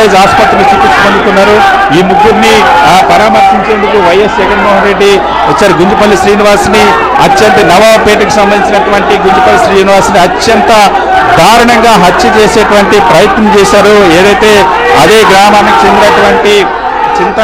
College ఆసుపత్రిలో చికిత్స పొందుతున్నారు ఈ ముగ్గురిని ఆ, పరామర్శించేందుకు వైఎస్ జగన్మోహన్ రెడ్డి వచ్చారు గుంజుపల్లి శ్రీనివాస్ని. అత్యంత నవాబపేటకు సంబంధించినటువంటి గుంజుపల్లి శ్రీనివాస్ని అత్యంత దారుణంగా హత్య చేసేటువంటి ప్రయత్నం చేశారు. ఏదైతే అదే గ్రామానికి చెందినటువంటి చింత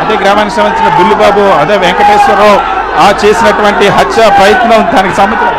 అదే గ్రామానికి సంబంధించిన బుల్లిబాబు అదే వెంకటేశ్వరరావు ఆ చేసినటువంటి హత్య ప్రయత్నం దానికి సంబంధించిన